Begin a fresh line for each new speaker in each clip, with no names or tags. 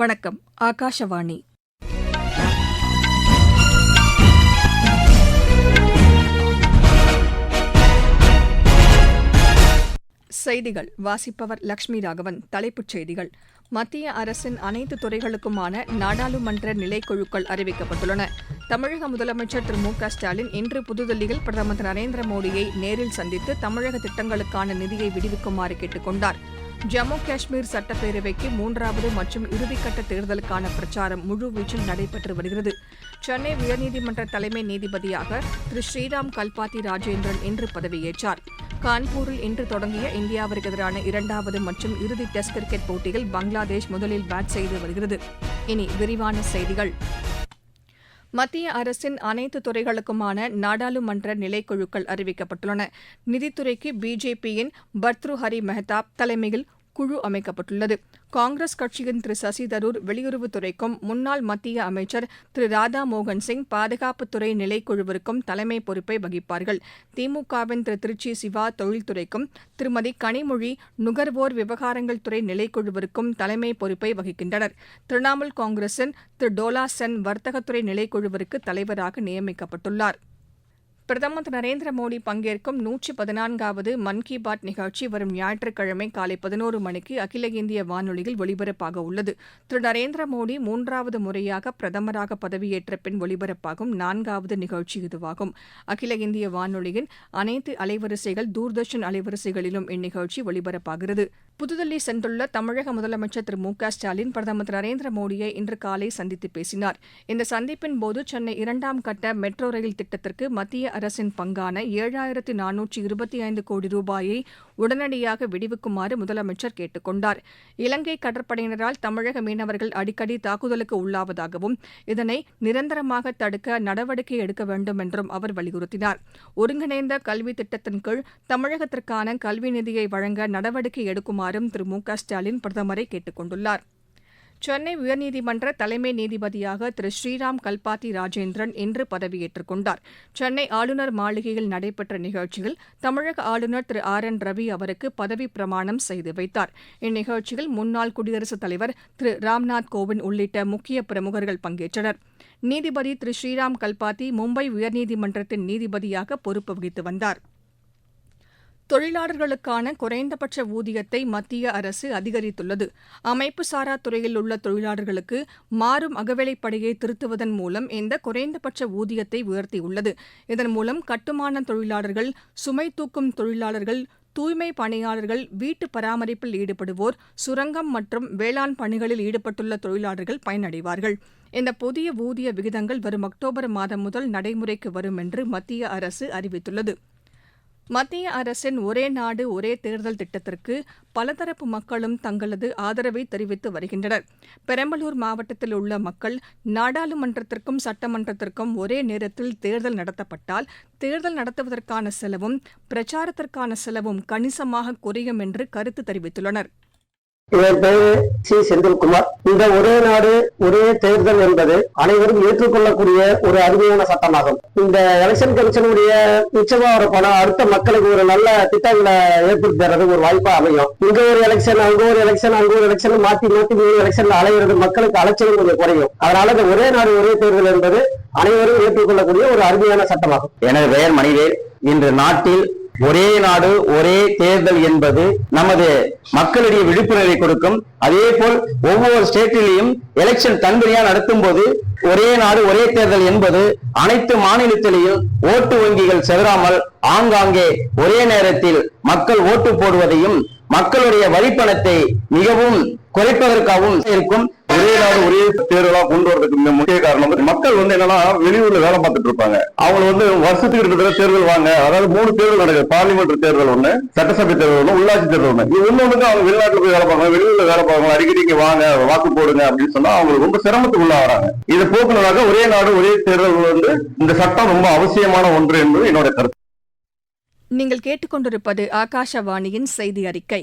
வணக்கம் ஆகாஷவாணி செய்திகள் வாசிப்பவர் லட்சுமி ராகவன் தலைப்புச் செய்திகள் மத்திய அரசின் அனைத்து துறைகளுக்குமான நாடாளுமன்ற நிலைக்குழுக்கள் அறிவிக்கப்பட்டுள்ளன தமிழக முதலமைச்சர் திரு மு க ஸ்டாலின் இன்று புதுதில்லியில் பிரதமர் திரு நரேந்திர மோடியை நேரில் சந்தித்து தமிழக திட்டங்களுக்கான நிதியை விடுவிக்குமாறு கேட்டுக் கொண்டாா் ஜம்மு காஷ்மீர் சட்டப்பேரவைக்கு மூன்றாவது மற்றும் இறுதிக்கட்ட தேர்தலுக்கான பிரச்சாரம் முழுவீச்சில் நடைபெற்று வருகிறது சென்னை உயர்நீதிமன்ற தலைமை நீதிபதியாக திரு ஸ்ரீராம் கல்பாத்தி ராஜேந்திரன் இன்று பதவியேற்றார் கான்பூரில் இன்று தொடங்கிய இந்தியாவிற்கு எதிரான இரண்டாவது மற்றும் இறுதி டெஸ்ட் கிரிக்கெட் போட்டியில் பங்களாதேஷ் முதலில் பேட் செய்து வருகிறது இனி விரிவான செய்திகள் மத்திய அரசின் அனைத்து துறைகளுக்குமான நாடாளுமன்ற நிலைக்குழுக்கள் அறிவிக்கப்பட்டுள்ளன நிதித்துறைக்கு பிஜேபியின் பர்த்ருஹரி மெஹதாப் தலைமையில் குழு அமைக்கப்பட்டுள்ளது காங்கிரஸ் கட்சியின் திரு சசிதரூர் வெளியுறவுத்துறைக்கும் முன்னாள் மத்திய அமைச்சர் திரு ராதாமோகன் சிங் பாதுகாப்புத்துறை நிலைக்குழுவிற்கும் தலைமை பொறுப்பை வகிப்பார்கள் திமுகவின் திரு திருச்சி சிவா தொழில்துறைக்கும் திருமதி கனிமொழி நுகர்வோர் விவகாரங்கள் துறை நிலைக்குழுவிற்கும் தலைமை பொறுப்பை வகிக்கின்றனர் திரிணாமுல் காங்கிரசின் திரு டோலா சென் வர்த்தகத்துறை நிலைக்குழுவிற்கு தலைவராக நியமிக்கப்பட்டுள்ளாா் பிரதமர் திரு நரேந்திர மோடி பங்கேற்கும் நூற்றி பதினான்காவது மன் கி பாத் நிகழ்ச்சி வரும் ஞாயிற்றுக்கிழமை காலை பதினோரு மணிக்கு அகில இந்திய வானொலியில் ஒலிபரப்பாக உள்ளது திரு நரேந்திர மோடி மூன்றாவது முறையாக பிரதமராக பதவியேற்ற பின் ஒலிபரப்பாகும் நான்காவது நிகழ்ச்சி இதுவாகும் அகில இந்திய வானொலியின் அனைத்து அலைவரிசைகள் தூர்தர்ஷன் அலைவரிசைகளிலும் இந்நிகழ்ச்சி ஒலிபரப்பாகிறது புதுதில்லி சென்றுள்ள தமிழக முதலமைச்சர் திரு மு க ஸ்டாலின் பிரதமர் திரு நரேந்திர மோடியை இன்று காலை சந்தித்து பேசினார் இந்த சந்திப்பின் போது சென்னை இரண்டாம் கட்ட மெட்ரோ ரயில் திட்டத்திற்கு மத்திய அரசின் பங்கான ஏழாயிரத்து நானூற்றி இருபத்தி ஐந்து கோடி ரூபாயை உடனடியாக விடுவிக்குமாறு முதலமைச்சர் கேட்டுக் கொண்டார் இலங்கை கடற்படையினரால் தமிழக மீனவர்கள் அடிக்கடி தாக்குதலுக்கு உள்ளாவதாகவும் இதனை நிரந்தரமாக தடுக்க நடவடிக்கை எடுக்க வேண்டும் என்றும் அவர் வலியுறுத்தினார் ஒருங்கிணைந்த கல்வி திட்டத்தின் கீழ் தமிழகத்திற்கான கல்வி நிதியை வழங்க நடவடிக்கை எடுக்குமாறும் திரு மு க ஸ்டாலின் பிரதமரை கேட்டுக் கொண்டுள்ளாா் சென்னை உயர்நீதிமன்ற தலைமை நீதிபதியாக திரு ஸ்ரீராம் கல்பாத்தி ராஜேந்திரன் இன்று பதவியேற்றுக் கொண்டார் சென்னை ஆளுநர் மாளிகையில் நடைபெற்ற நிகழ்ச்சியில் தமிழக ஆளுநர் திரு ஆர் என் ரவி அவருக்கு பதவி பிரமாணம் செய்து வைத்தார் இந்நிகழ்ச்சியில் முன்னாள் குடியரசுத் தலைவர் திரு ராம்நாத் கோவிந்த் உள்ளிட்ட முக்கிய பிரமுகர்கள் பங்கேற்றனர் நீதிபதி திரு ஸ்ரீராம் கல்பாத்தி மும்பை உயர்நீதிமன்றத்தின் நீதிபதியாக பொறுப்பு வகித்து வந்தாா் தொழிலாளர்களுக்கான குறைந்தபட்ச ஊதியத்தை மத்திய அரசு அதிகரித்துள்ளது அமைப்புசாரா துறையில் உள்ள தொழிலாளர்களுக்கு மாறும் அகவிலைப்படையை திருத்துவதன் மூலம் இந்த குறைந்தபட்ச ஊதியத்தை உயர்த்தியுள்ளது இதன் மூலம் கட்டுமான தொழிலாளர்கள் சுமை தூக்கும் தொழிலாளர்கள் தூய்மை பணியாளர்கள் வீட்டு பராமரிப்பில் ஈடுபடுவோர் சுரங்கம் மற்றும் வேளாண் பணிகளில் ஈடுபட்டுள்ள தொழிலாளர்கள் பயனடைவார்கள் இந்த புதிய ஊதிய விகிதங்கள் வரும் அக்டோபர் மாதம் முதல் நடைமுறைக்கு வரும் என்று மத்திய அரசு அறிவித்துள்ளது மத்திய அரசின் ஒரே நாடு ஒரே தேர்தல் திட்டத்திற்கு பலதரப்பு மக்களும் தங்களது ஆதரவை தெரிவித்து வருகின்றனர் பெரம்பலூர் மாவட்டத்தில் உள்ள மக்கள் நாடாளுமன்றத்திற்கும் சட்டமன்றத்திற்கும் ஒரே நேரத்தில் தேர்தல் நடத்தப்பட்டால் தேர்தல் நடத்துவதற்கான செலவும் பிரச்சாரத்திற்கான செலவும் கணிசமாக குறையும் என்று கருத்து தெரிவித்துள்ளனா் இதன் பெயர் சி செந்தில்குமார் இந்த ஒரே நாடு ஒரே தேர்தல் என்பது அனைவரும் ஏற்றுக்கொள்ளக்கூடிய ஒரு அருமையான சட்டமாகும் இந்த எலெக்ஷன் கமிஷனுடைய நிச்சயமாக பணம் அடுத்த மக்களுக்கு ஒரு நல்ல திட்டங்களை ஏற்படுத்தி தர்றது ஒரு வாய்ப்பா அமையும் இங்க ஒரு எலெக்ஷன் அங்க ஒரு எலெக்ஷன் அங்க ஒரு எலெக்ஷன் மாத்தி மாத்தி மூணு எலெக்ஷன்ல அலைகிறது மக்களுக்கு அலைச்சலும் கொஞ்சம் குறையும் அதனால இந்த ஒரே நாடு ஒரே தேர்தல் என்பது அனைவரும் ஏற்றுக்கொள்ளக்கூடிய ஒரு அருமையான சட்டமாகும் எனது பெயர் மணிவேல் இன்று நாட்டில் ஒரே நாடு ஒரே தேர்தல் என்பது நமது மக்களிடையே விழிப்புணர்வை கொடுக்கும் அதே போல் ஒவ்வொரு ஸ்டேட்டிலையும் எலெக்ஷன் தனித்தனியாக நடத்தும் போது ஒரே நாடு ஒரே தேர்தல் என்பது அனைத்து மாநிலத்திலேயும் ஓட்டு வங்கிகள் செதறாமல் ஆங்காங்கே ஒரே நேரத்தில் மக்கள் ஓட்டு போடுவதையும் மக்களுடைய வழிப்பணத்தை மிகவும் குறைப்பதற்காகவும் இருக்கும் ஒரே நாடு ஒரே தேர்தலா கொண்டு வரதுக்கு முக்கிய காரணம் மக்கள் வந்து என்னன்னா வெளியூர்ல வேலை பார்த்துட்டு இருப்பாங்க அவங்க வந்து வருஷத்துக்கு இருக்கிற தேர்தல் வாங்க அதாவது மூணு தேர்தல் நடக்குது பார்லிமெண்ட் தேர்தல் ஒண்ணு சட்டசபை தேர்தல் ஒண்ணு உள்ளாட்சி தேர்தல் ஒண்ணு இது ஒண்ணு அவங்க வெளிநாட்டுல போய் வேலை பார்க்கணும் வெளியூர்ல வேலை பார்க்கணும் அடிக்கடி இங்க வாங்க வாக்கு போடுங்க அப்படின்னு சொன்னா அவங்க ரொம்ப சிரமத்துக்கு உள்ள வராங்க இதை போக்குனதாக ஒரே நாடு ஒரே தேர்தல் வந்து இந்த சட்டம் ரொம்ப அவசியமான ஒன்று என்பது என்னோட கருத்து நீங்கள் கேட்டுக்கொண்டிருப்பது ஆகாஷவாணியின் செய்தி அறிக்கை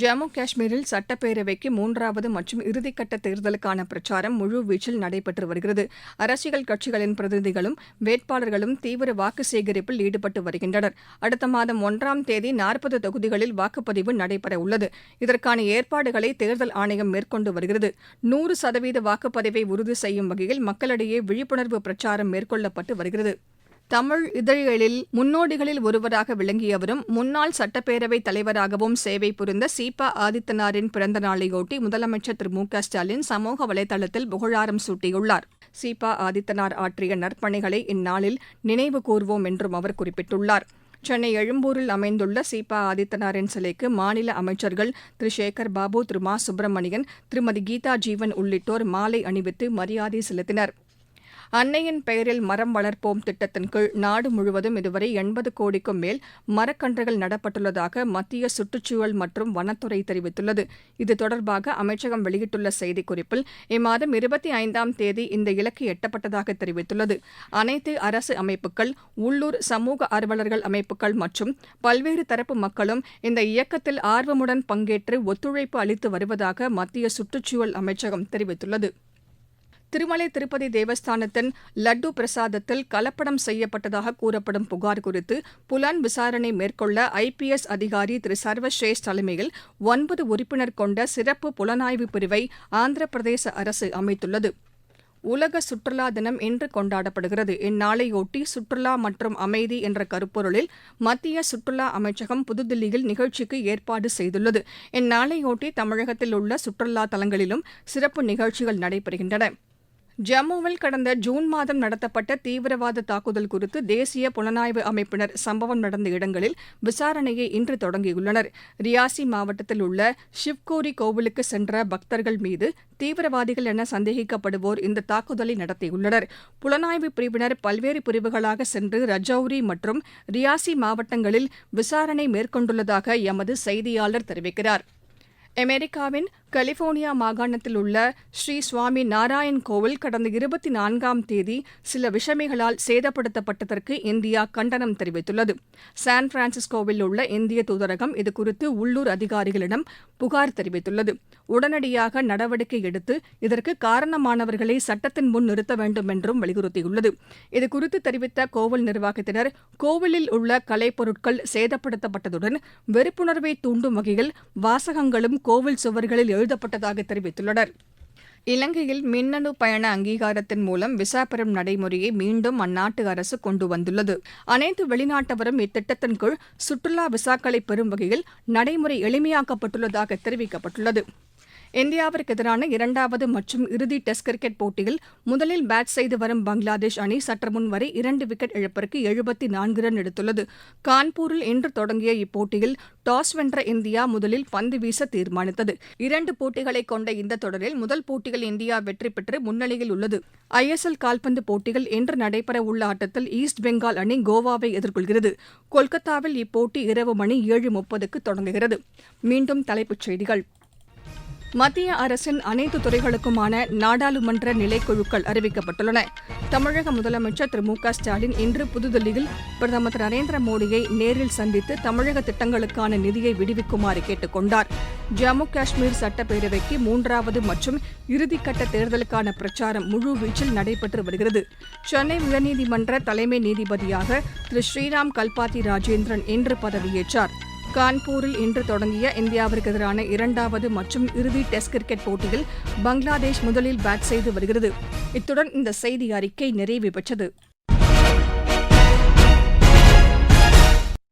ஜம்மு காஷ்மீரில் சட்டப்பேரவைக்கு மூன்றாவது மற்றும் இறுதிக்கட்ட தேர்தலுக்கான பிரச்சாரம் முழுவீச்சில் நடைபெற்று வருகிறது அரசியல் கட்சிகளின் பிரதிநிதிகளும் வேட்பாளர்களும் தீவிர வாக்கு சேகரிப்பில் ஈடுபட்டு வருகின்றனர் அடுத்த மாதம் ஒன்றாம் தேதி நாற்பது தொகுதிகளில் வாக்குப்பதிவு நடைபெற உள்ளது இதற்கான ஏற்பாடுகளை தேர்தல் ஆணையம் மேற்கொண்டு வருகிறது நூறு சதவீத வாக்குப்பதிவை உறுதி செய்யும் வகையில் மக்களிடையே விழிப்புணர்வு பிரச்சாரம் மேற்கொள்ளப்பட்டு வருகிறது தமிழ் இதழியலில் முன்னோடிகளில் ஒருவராக விளங்கியவரும் முன்னாள் சட்டப்பேரவைத் தலைவராகவும் சேவை புரிந்த சீபா ஆதித்தனாரின் பிறந்த நாளையொட்டி முதலமைச்சர் திரு மு க ஸ்டாலின் சமூக வலைதளத்தில் புகழாரம் சூட்டியுள்ளார் சீபா ஆதித்தனார் ஆற்றிய நற்பணிகளை இந்நாளில் நினைவு கூர்வோம் என்றும் அவர் குறிப்பிட்டுள்ளார் சென்னை எழும்பூரில் அமைந்துள்ள சீபா ஆதித்தனாரின் சிலைக்கு மாநில அமைச்சர்கள் திரு சேகர் பாபு திரு மா சுப்பிரமணியன் திருமதி கீதா ஜீவன் உள்ளிட்டோர் மாலை அணிவித்து மரியாதை செலுத்தினா் அன்னையின் பெயரில் மரம் வளர்ப்போம் திட்டத்தின் கீழ் நாடு முழுவதும் இதுவரை எண்பது கோடிக்கும் மேல் மரக்கன்றுகள் நடப்பட்டுள்ளதாக மத்திய சுற்றுச்சூழல் மற்றும் வனத்துறை தெரிவித்துள்ளது இது தொடர்பாக அமைச்சகம் வெளியிட்டுள்ள செய்திக்குறிப்பில் இம்மாதம் இருபத்தி ஐந்தாம் தேதி இந்த இலக்கு எட்டப்பட்டதாக தெரிவித்துள்ளது அனைத்து அரசு அமைப்புகள் உள்ளூர் சமூக ஆர்வலர்கள் அமைப்புகள் மற்றும் பல்வேறு தரப்பு மக்களும் இந்த இயக்கத்தில் ஆர்வமுடன் பங்கேற்று ஒத்துழைப்பு அளித்து வருவதாக மத்திய சுற்றுச்சூழல் அமைச்சகம் தெரிவித்துள்ளது திருமலை திருப்பதி தேவஸ்தானத்தின் லட்டு பிரசாதத்தில் கலப்படம் செய்யப்பட்டதாக கூறப்படும் புகார் குறித்து புலன் விசாரணை மேற்கொள்ள ஐபிஎஸ் அதிகாரி திரு சர்வசேஷ் தலைமையில் ஒன்பது உறுப்பினர் கொண்ட சிறப்பு புலனாய்வு பிரிவை ஆந்திர பிரதேச அரசு அமைத்துள்ளது உலக சுற்றுலா தினம் இன்று கொண்டாடப்படுகிறது இந்நாளையொட்டி சுற்றுலா மற்றும் அமைதி என்ற கருப்பொருளில் மத்திய சுற்றுலா அமைச்சகம் புதுதில்லியில் நிகழ்ச்சிக்கு ஏற்பாடு செய்துள்ளது இந்நாளையொட்டி தமிழகத்தில் உள்ள சுற்றுலா தலங்களிலும் சிறப்பு நிகழ்ச்சிகள் நடைபெறுகின்றன ஜம்முவில் கடந்த ஜூன் மாதம் நடத்தப்பட்ட தீவிரவாத தாக்குதல் குறித்து தேசிய புலனாய்வு அமைப்பினர் சம்பவம் நடந்த இடங்களில் விசாரணையை இன்று தொடங்கியுள்ளனர் ரியாசி மாவட்டத்தில் உள்ள ஷிவ்கோரி கோவிலுக்கு சென்ற பக்தர்கள் மீது தீவிரவாதிகள் என சந்தேகிக்கப்படுவோர் இந்த தாக்குதலை நடத்தியுள்ளனர் புலனாய்வு பிரிவினர் பல்வேறு பிரிவுகளாக சென்று ரஜௌரி மற்றும் ரியாசி மாவட்டங்களில் விசாரணை மேற்கொண்டுள்ளதாக எமது செய்தியாளர் தெரிவிக்கிறார் அமெரிக்காவின் கலிபோர்னியா மாகாணத்தில் உள்ள ஸ்ரீ சுவாமி நாராயண் கோவில் கடந்த இருபத்தி நான்காம் தேதி சில விஷமிகளால் சேதப்படுத்தப்பட்டதற்கு இந்தியா கண்டனம் தெரிவித்துள்ளது சான் பிரான்சிஸ்கோவில் உள்ள இந்திய தூதரகம் இதுகுறித்து உள்ளூர் அதிகாரிகளிடம் புகார் தெரிவித்துள்ளது உடனடியாக நடவடிக்கை எடுத்து இதற்கு காரணமானவர்களை சட்டத்தின் முன் நிறுத்த வேண்டும் என்றும் வலியுறுத்தியுள்ளது இதுகுறித்து தெரிவித்த கோவில் நிர்வாகத்தினர் கோவிலில் உள்ள கலைப்பொருட்கள் சேதப்படுத்தப்பட்டதுடன் வெறுப்புணர்வை தூண்டும் வகையில் வாசகங்களும் கோவில் சுவர்களில் எழுதப்பட்டதாக தெரிவித்துள்ளனர் இலங்கையில் மின்னணு பயண அங்கீகாரத்தின் மூலம் விசா பெறும் நடைமுறையை மீண்டும் அந்நாட்டு அரசு கொண்டு வந்துள்ளது அனைத்து வெளிநாட்டவரும் இத்திட்டத்தின் கீழ் சுற்றுலா விசாக்களை பெறும் வகையில் நடைமுறை எளிமையாக்கப்பட்டுள்ளதாக தெரிவிக்கப்பட்டுள்ளது இந்தியாவிற்கு எதிரான இரண்டாவது மற்றும் இறுதி டெஸ்ட் கிரிக்கெட் போட்டியில் முதலில் பேட் செய்து வரும் பங்களாதேஷ் அணி சற்றுமுன் வரை இரண்டு விக்கெட் இழப்பிற்கு எழுபத்தி நான்கு ரன் எடுத்துள்ளது கான்பூரில் இன்று தொடங்கிய இப்போட்டியில் டாஸ் வென்ற இந்தியா முதலில் பந்து வீச தீர்மானித்தது இரண்டு போட்டிகளை கொண்ட இந்த தொடரில் முதல் போட்டியில் இந்தியா வெற்றி பெற்று முன்னணியில் உள்ளது ஐ எஸ் எல் கால்பந்து போட்டியில் இன்று நடைபெற உள்ள ஆட்டத்தில் ஈஸ்ட் பெங்கால் அணி கோவாவை எதிர்கொள்கிறது கொல்கத்தாவில் இப்போட்டி இரவு மணி ஏழு முப்பதுக்கு தொடங்குகிறது மீண்டும் தலைப்புச் செய்திகள் மத்திய அரசின் அனைத்து துறைகளுக்குமான நாடாளுமன்ற நிலைக்குழுக்கள் அறிவிக்கப்பட்டுள்ளன தமிழக முதலமைச்சர் திரு மு க ஸ்டாலின் இன்று புதுதில்லியில் பிரதமர் திரு நரேந்திர மோடியை நேரில் சந்தித்து தமிழக திட்டங்களுக்கான நிதியை விடுவிக்குமாறு கேட்டுக் கொண்டார் ஜம்மு காஷ்மீர் சட்டப்பேரவைக்கு மூன்றாவது மற்றும் இறுதிக்கட்ட தேர்தலுக்கான பிரச்சாரம் முழுவீச்சில் நடைபெற்று வருகிறது சென்னை உயர்நீதிமன்ற தலைமை நீதிபதியாக திரு ஸ்ரீராம் கல்பாத்தி ராஜேந்திரன் இன்று பதவியேற்றாா் கான்பூரில் இன்று தொடங்கிய இந்தியாவிற்கு எதிரான இரண்டாவது மற்றும் இறுதி டெஸ்ட் கிரிக்கெட் போட்டியில் பங்களாதேஷ் முதலில் பேட் செய்து வருகிறது இத்துடன் இந்த செய்தி அறிக்கை நிறைவு பெற்றது